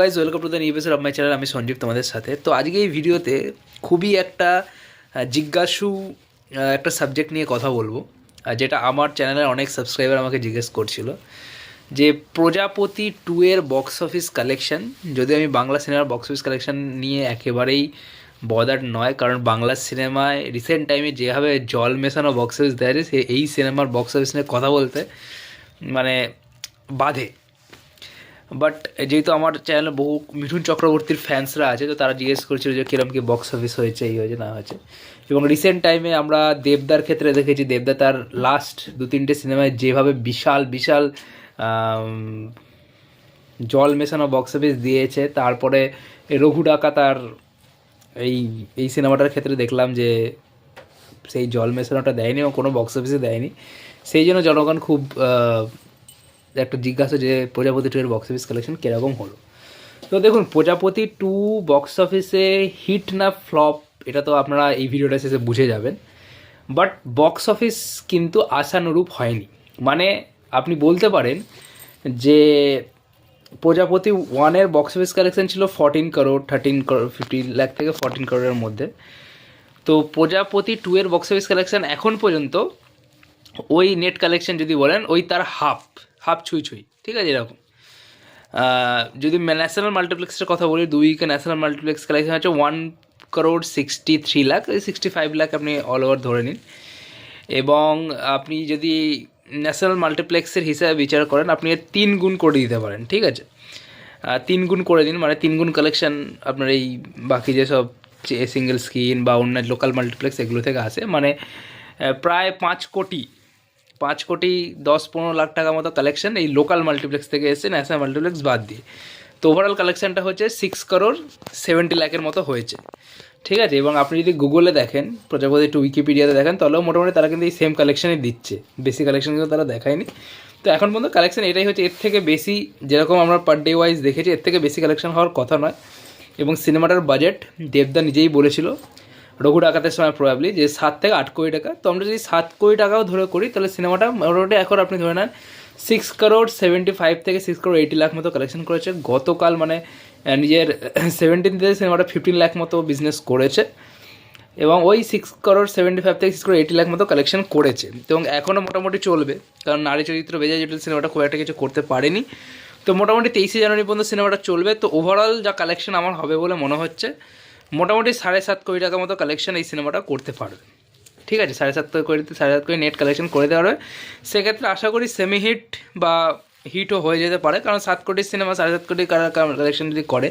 Guys welcome to the new episode my channel আমি সঞ্জীব তোমাদের সাথে। তো আজকে এই ভিডিওতে খুবই একটা জিজ্ঞাসু একটা সাবজেক্ট নিয়ে কথা বলব যেটা আমার চ্যানেলের অনেক সাবস্ক্রাইবার আমাকে জিজ্ঞেস করছিল। যে প্রজাপতি টু এর বক্স অফিস কালেকশন যদি আমি বাংলা সিনেমার বক্স অফিস কালেকশন নিয়ে একেবারেই বদার নয়, কারণ বাংলা সিনেমায় রিসেন্ট টাইমে যেভাবে জল মেশানো বক্স অফিস দেয় এই সিনেমার বক্স অফিস নিয়ে কথা বলতে মানে বাধে। বাট যেহেতু আমার চ্যানেলে বহু মিঠুন চক্রবর্তীর ফ্যান্সরা আছে, তো তারা জিজ্ঞেস করছিল যে কিরম কি বক্স অফিস হয়েছে, এই হয়েছে, না হয়েছে। এবং রিসেন্ট টাইমে আমরা দেবদার ক্ষেত্রে দেখেছি, দেবদা তার লাস্ট দু তিনটে সিনেমায় যেভাবে বিশাল বিশাল জল মেশানো বক্স অফিস দিয়েছে, তারপরে রঘু ডাকা তার এই এই সিনেমাটার ক্ষেত্রে দেখলাম যে সেই জল মেশানোটা দেয়নি এবং কোনো বক্স অফিসে দেয়নি। সেই জন্য জনগণ খুব একটা জিজ্ঞাসা যে প্রজাপতি টু এর বক্স অফিস কালেকশন কীরকম হলো? তো দেখুন, প্রজাপতি টু বক্স অফিসে হিট না ফ্লপ এটা তো আপনারা এই ভিডিওটা শেষে বুঝে যাবেন। বাট বক্স অফিস কিন্তু আশানুরূপ হয়নি। মানে আপনি বলতে পারেন যে প্রজাপতি ওয়ানের বক্স অফিস কালেকশন ছিল fourteen crore thirteen crore fifteen lakh থেকে ফর্টিন করোড়ের মধ্যে। তো প্রজাপতি টু এর বক্স অফিস কালেকশন এখন পর্যন্ত ওই নেট কালেকশন যদি বলেন, ওই তার হাফ হাফ ছুঁই ছুঁই, ঠিক আছে এরকম। যদি ন্যাশনাল মাল্টিপ্লেক্সের কথা বলি, দুই উইকে ন্যাশনাল মাল্টিপ্লেক্স কালেকশন হচ্ছে one crore sixty three lakh sixty five lakh আপনি অল ওভার ধরে নিন। এবং আপনি যদি ন্যাশনাল মাল্টিপ্লেক্সের হিসাবে বিচার করেন, আপনি এর তিন গুণ করে দিতে পারেন, ঠিক আছে? তিন গুণ করে দিন মানে তিন গুণ কালেকশন আপনার এই বাকি যেসব সিঙ্গেল স্ক্রিন বা অন্য লোকাল মাল্টিপ্লেক্স এগুলো থেকে আসে। মানে প্রায় পাঁচ কোটি পাঁচ কোটি দশ পনেরো লাখ টাকা মতো কালেকশন এই লোকাল মাল্টিপ্লেক্স থেকে এসে ন্যাশনাল মাল্টিপ্লেক্স বাদ দিয়ে। তো ওভারঅল কালেকশনটা হচ্ছে সিক্স করোর সেভেন্টি লাখের মতো হয়েছে। ঠিক আছে? এবং আপনি যদি গুগলে দেখেন, প্রজাপতি টু উইকিপিডিয়াতে দেখেন, তাহলেও মোটামুটি তারা কিন্তু এই সেম কালেকশনই দিচ্ছে। বেশি কালেকশন কিন্তু তারা দেখায়নি। তো এখন পর্যন্ত কালেকশন এটাই হচ্ছে এর থেকে বেশি, যেরকম আমরা পার ডে ওয়াইজ দেখেছি, এর থেকে বেশি কালেকশন হওয়ার কথা নয়। এবং সিনেমাটার বাজেট দেবদা নিজেই বলেছিল রঘু ডাকাতের সময় প্রবাবলি যে সাত থেকে আট কোটি টাকা। তো আমরা যদি সাত কোটি টাকাও ধরে করি, তাহলে সিনেমাটা মোটামুটি এখন আপনি ধরে নেন সিক্স করোড় সেভেন্টি ফাইভ থেকে সিক্স করোড় এইটি লাখ মতো কালেকশন করেছে। গতকাল মানে নিজের সেভেন্টিন থেকে সিনেমাটা ফিফটিন লাখ মতো বিজনেস করেছে। এবং ওই সিক্স করোড় সেভেন্টি ফাইভ থেকে সিক্স করোড় এইটি লাখ মতো কালেকশন করেছে। এবং এখনও মোটামুটি চলবে। কারণ নারী চরিত্র বেজে যেটা সিনেমাটা খুব একটা কিছু করতে পারেনি। তো মোটামুটি তেইশে জানুয়ারি পর্যন্ত সিনেমাটা চলবে। তো ওভারঅল যা কালেকশন আমার হবে বলে মনে হচ্ছে মোটামুটি সাড়ে সাত কোটি টাকা মতো কালেকশন এই সিনেমাটা করতে পারবে। ঠিক আছে? সাড়ে সাত কোটি সাড়ে সাত কোটি নেট কালেকশন করে দেওয়া হবে সেক্ষেত্রে আশা করি সেমি হিট বা হিটও হয়ে যেতে পারে, কারণ সাত কোটির সিনেমা সাড়ে সাত কোটি কালেকশন যদি করে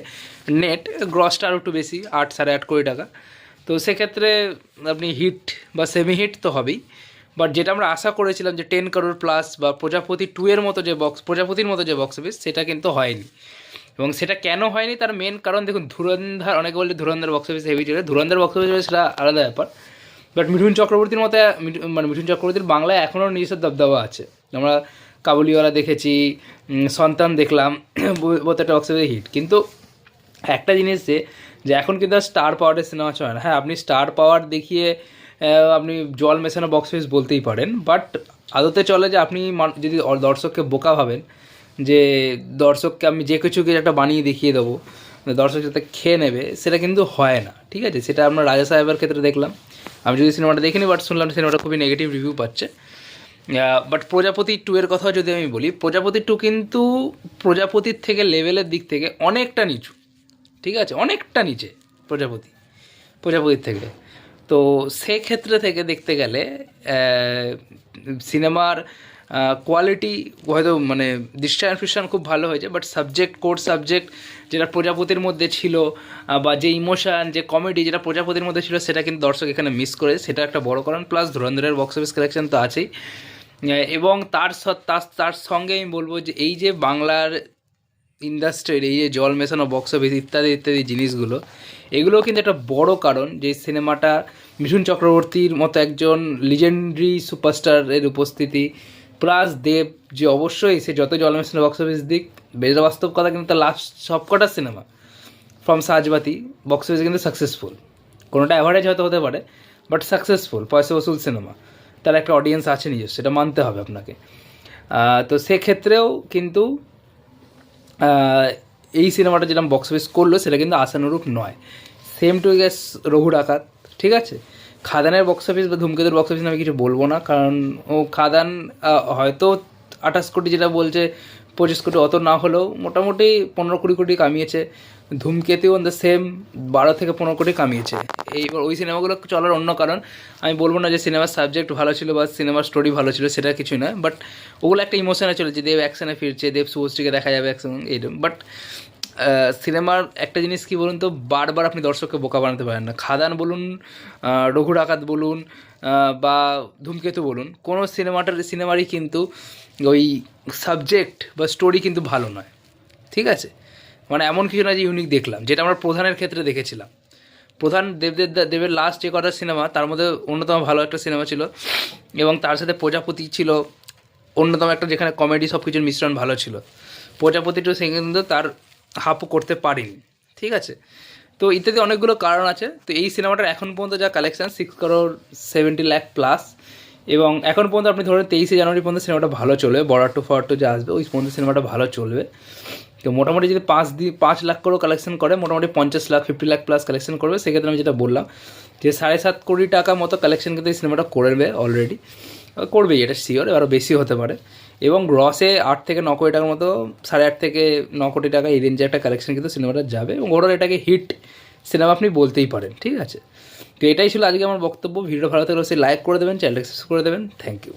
নেট গ্রসটা আরও একটু বেশি, আট সাড়ে আট কোটি টাকা। তো সেক্ষেত্রে আপনি হিট বা সেমি হিট তো হবেই। বাট যেটা আমরা আশা করেছিলাম যে টেন করোড় প্লাস বা প্রজাপতি টু এর মতো যে বক্স প্রজাপতির মতো যে বক্স অফিস সেটা কিন্তু হয়নি। এবং সেটা কেন হয়নি তার মেন কারণ দেখুন, ধুরন্ধর, অনেকে বলে ধুরন্ধর বক্স অফিস হেভি চলে। ধুরন্ধর বক্স অফিস সেটা আলাদা ব্যাপার। বাট মিঠুন চক্রবর্তীর মতো মানে মিঠুন চক্রবর্তীর বাংলায় এখনও নিজস্ব দবদবা আছে। আমরা কাবুলিওয়ালা দেখেছি সন্তান দেখলাম প্রত্যেকটা বক্স অফিসে হিট কিন্তু একটা জিনিস যে এখন কিন্তু আর স্টার পাওয়ারের সিনেমা চলে না। হ্যাঁ আপনি স্টার পাওয়ার দেখিয়ে আপনি জল মেশানো বক্স অফিস বলতেই পারেন। বাট আদতে চলে যে আপনি যদি দর্শককে বোকা ভাবেন যে দর্শককে আমি যে কিছু কিছু একটা বানিয়ে দেখিয়ে দেবো দর্শক যাতে খেয়ে নেবে, সেটা কিন্তু হয় না, ঠিক আছে? সেটা আমরা রাজা সাহেবের ক্ষেত্রে দেখলাম। আমি যদি সিনেমাটা দেখিনি বাট শুনলাম সিনেমাটা খুবই নেগেটিভ রিভিউ পাচ্ছে। বাট প্রজাপতি টু এর কথা যদি আমি বলি, প্রজাপতি টু কিন্তু প্রজাপতির থেকে লেভেলের দিক থেকে অনেকটা নিচু, ঠিক আছে? অনেকটা নিচে প্রজাপতি, প্রজাপতির থেকে। তো সেক্ষেত্রে থেকে দেখতে গেলে সিনেমার কোয়ালিটি হয়তো মানে দৃশ্যায়ন ফিশ্যায়ন খুব ভালো হয়েছে বাট সাবজেক্ট কোর সাবজেক্ট যেটা প্রজাপতির মধ্যে ছিল বা যে ইমোশান যে কমেডি যেটা প্রজাপতির মধ্যে ছিল, সেটা কিন্তু দর্শক এখানে মিস করে, সেটা একটা বড় কারণ। প্লাস ধুরন্ধরের বক্স অফিস কালেকশন তো আছেই। এবং তার তার সঙ্গে আমি বলব যে এই যে বাংলার ইন্ডাস্ট্রির এই যে জল মেশানো বক্স অফিস ইত্যাদি ইত্যাদি জিনিসগুলো এগুলো কিন্তু একটা বড় কারণ যে সিনেমাটা মিঠুন চক্রবর্তীর মতো একজন লিজেন্ডারি সুপারস্টারের উপস্থিতি প্লাস দেব যে অবশ্যই সে যত জল মেশানো বক্স অফিস দিক বেজা বাস্তব কথা কিন্তু তার লাস্ট সবকটা সিনেমা ফ্রম সাজবাতি বক্স অফিসে কিন্তু সাকসেসফুল কোনোটা অ্যাভারেজ হয়তো হতে পারে বাট সাকসেসফুল পয়সা বসুল সিনেমা তার একটা অডিয়েন্স আছে নিজস্ব, সেটা মানতে হবে আপনাকে। তো সেক্ষেত্রেও কিন্তু এই সিনেমাটা যেরকম বক্স অফিস করল, সেটা কিন্তু আশানুরূপ নয়। সেম টু গেস রঘু ডাকাত, ঠিক আছে? খাদানের বক্স অফিস বা ধূমকেতুর বক্স অফিস আমি কিছু বলব না, কারণ ও খাদান হয়তো আঠাশ কোটি যেটা বলছে, পঁচিশ কোটি অত না হলেও মোটামুটি পনেরো কুড়ি কোটি কামিয়েছে। ধূমকেতু অন দ্য সেম বারো থেকে পনেরো কোটি কামিয়েছে। এইবার ওই সিনেমাগুলো চলার অন্য কারণ, আমি বলব না যে সিনেমার সাবজেক্ট ভালো ছিল বা সিনেমার স্টোরি ভালো ছিল, সেটা কিছুই না বাট ওগুলো একটা ইমোশনে চলেছে, দেব অ্যাকশনে ফিরছে, দেব শুভশ্রীকে দেখা যাবে অ্যাকশন এইরকম বাট সিনেমার একটা জিনিস কি বলুন তো বারবার আপনি দর্শককে বোকা বানাতে পারেন না। খাদান বলুন আহ, রঘু ডাকাত বলুন বা ধূমকেতু বলুন কোনো সিনেমাটার সিনেমারই কিন্তু ওই সাবজেক্ট বা স্টোরি কিন্তু ভালো নয়। ঠিক আছে? মানে এমন কিছু না যে ইউনিক দেখলাম যেটা আমরা প্রধানের ক্ষেত্রে দেখেছিলাম। প্রধান দেবদের দেবের লাস্ট যে কটা সিনেমা তার মধ্যে অন্যতম ভালো একটা সিনেমা ছিল এবং তার সাথে প্রজাপতি ছিল অন্যতম একটা যেখানে কমেডি সব কিছুর মিশ্রণ ভালো ছিল। প্রজাপতিটা সে কিন্তু তার হাপও করতে পারেনি, ঠিক আছে? তো ইত্যাদি অনেকগুলো কারণ আছে। তো এই সিনেমাটার এখন পর্যন্ত যা collection six crore seventy lakh plus এবং এখন পর্যন্ত আপনি ধরেন তেইশে জানুয়ারি পর্যন্ত সিনেমাটা ভালো চলবে বর্ডার টু ফর টু যে আসবে, ওই পর্যন্ত সিনেমাটা ভালো চলবে। তো মোটামুটি যদি পাঁচ দিন পাঁচ লাখ করেও কালেকশন করে, মোটামুটি পঞ্চাশ lakh fifty lakh plus collection করবে। সেক্ষেত্রে আমি যেটা বললাম যে সাড়ে সাত কোটি টাকা মতো কালেকশন কিন্তু এই সিনেমাটা করবে অলরেডি করবেই, এটা শিওর আরও বেশি হতে পারে। এবং গ্রসে আট থেকে ন কোটি টাকার মতো, সাড়ে আট থেকে ন কোটি টাকা এই রেঞ্জে একটা কালেকশন কিন্তু সিনেমাটা যাবে এবং ওরা এটাকে হিট সিনেমা আপনি বলতেই পারেন, ঠিক আছে? তো এটাই ছিল আজকে আমার বক্তব্য ভিডিও ভালো থাকলে সে লাইক করে দেবেন চ্যানেলটা সাবস্ক্রাইব করে দেবেন থ্যাংক ইউ